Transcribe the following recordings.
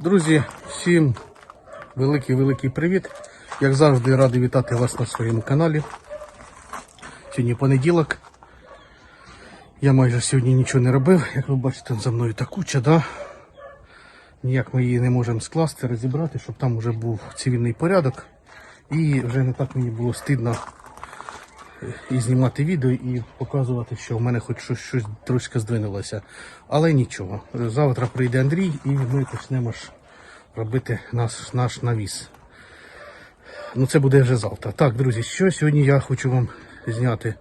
Друзі, всім великий-великий привіт. Як завжди, радий вітати вас на своєму каналі. Сьогодні понеділок. Я майже сьогодні нічого не робив. Як ви бачите, за мною та куча, да? Ніяк ми її не можемо скласти, розібрати, щоб там вже був цивільний порядок. І вже не так мені було стидно і знімати відео і показувати, що в мене хоч щось, щось трошки здвинулося. Але нічого. Завтра прийде Андрій і ми почнемо ж робити наш, наш навіс. Ну це буде вже завтра. Так, друзі, що сьогодні я хочу вам зняти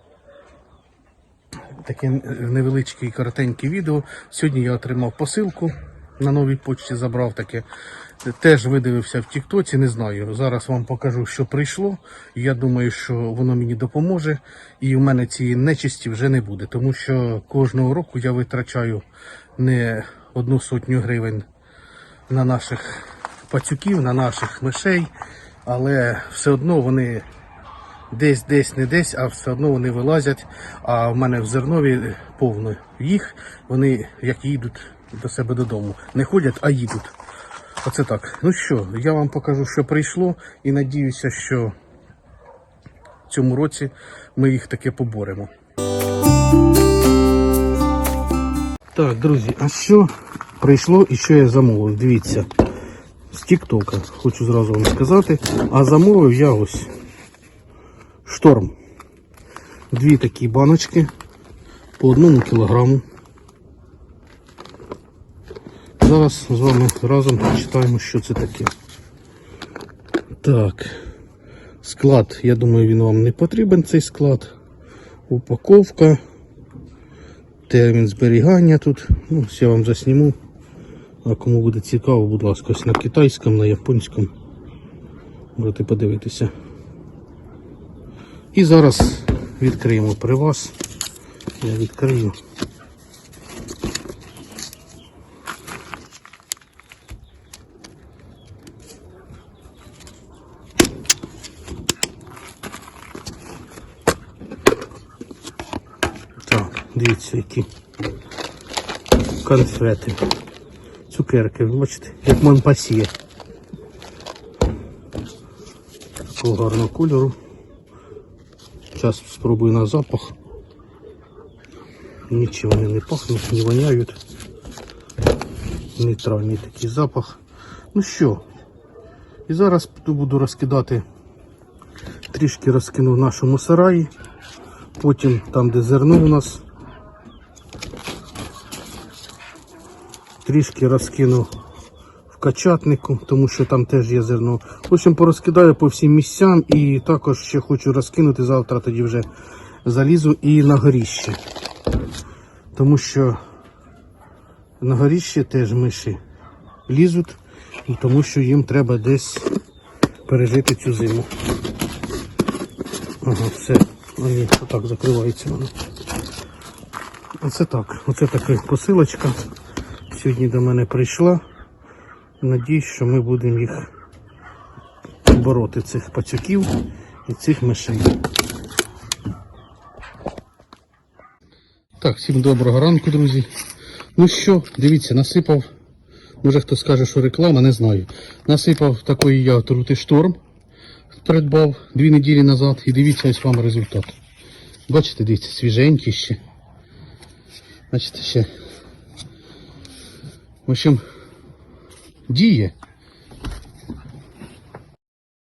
таке невеличке і коротеньке відео. Сьогодні я отримав посилку на новій почті, забрав таке. Теж видивився в Тіктоці, не знаю. Зараз вам покажу, що прийшло. Я думаю, що воно мені допоможе. І в мене цієї нечисті вже не буде, тому що кожного року я витрачаю не одну сотню гривень на наших пацюків, на наших мишей, але все одно вони десь, десь, не десь, а все одно вони вилазять. А в мене в зернові повно їх. Вони як їдуть до себе додому. Не ходять, а їдуть. Оце так. Ну що, я вам покажу, що прийшло, і надіюся, що в цьому році ми їх таки поборемо. Так, друзі, а що прийшло і що я замовив? Дивіться. З Тіктока, хочу зразу вам сказати. А замовив я ось шторм. Дві такі баночки по одному кілограму. Зараз з вами разом почитаємо, що це таке. Так. Склад, я думаю, він вам не потрібен цей склад. Упаковка. Термін зберігання тут. Ну, я вам засніму. А кому буде цікаво, будь ласка, ось на китайському, на японському. Можете подивитися. І зараз відкриємо при вас. Я відкрию. Так, дивіться, які конфети. Цукерки, бачите, як Монпасьє. Такого гарного кольору. Зараз спробую на запах. Нічого вони не пахнуть, не воняють. Нейтральний такий запах. Ну що, і зараз буду розкидати, трішки розкину в нашому сараї. Потім там, де зерно у нас, трішки розкину в качатнику, тому що там теж є зерно. В общем, порозкидаю по всім місцям і також ще хочу розкинути завтра, тоді вже залізу і на горіще. Тому що на горіще теж миші лізуть, тому що їм треба десь пережити цю зиму. Ага, все. Вони отак закривається воно. Оце так. Оце така посилочка. Сьогодні до мене прийшла. Надіюсь, що ми будемо їх бороти, цих пацюків і цих мишей. Так, всім доброго ранку, друзі. Ну що, дивіться, насипав. Може хто скаже, що реклама, не знаю. Насипав такої я отрути шторм. Придбав дві неділі назад і дивіться ось вам результат. Бачите, дивіться, свіженький ще. Бачите, ще. В общем, діє.